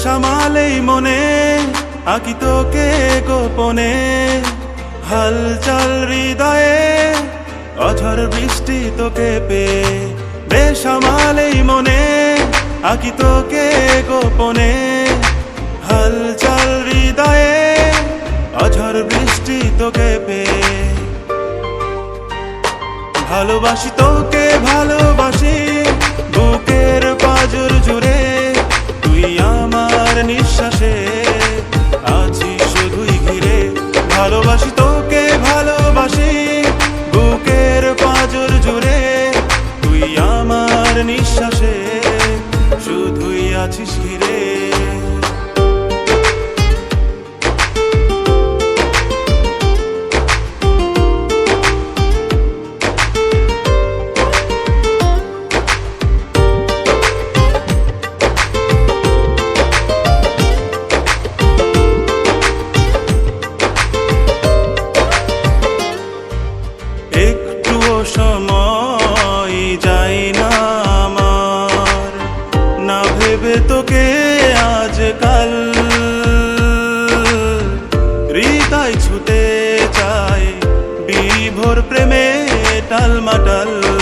বেসামালেই মনে, আঁকি তোকে গোপনে। হালচাল হৃদয়ে অঝর বৃষ্টি তোকে পে বেসামালেই মনে, আঁকি তোকে গোপনে। হালচাল হৃদয়ে অঝর বৃষ্টি তোকে পে ভালোবাসি তোকে একটুও সময় যাই না আমার। না ভেবে তোকে আজকাল হৃদয় ছুটে চায় বিভোর প্রেমে টালমাটাল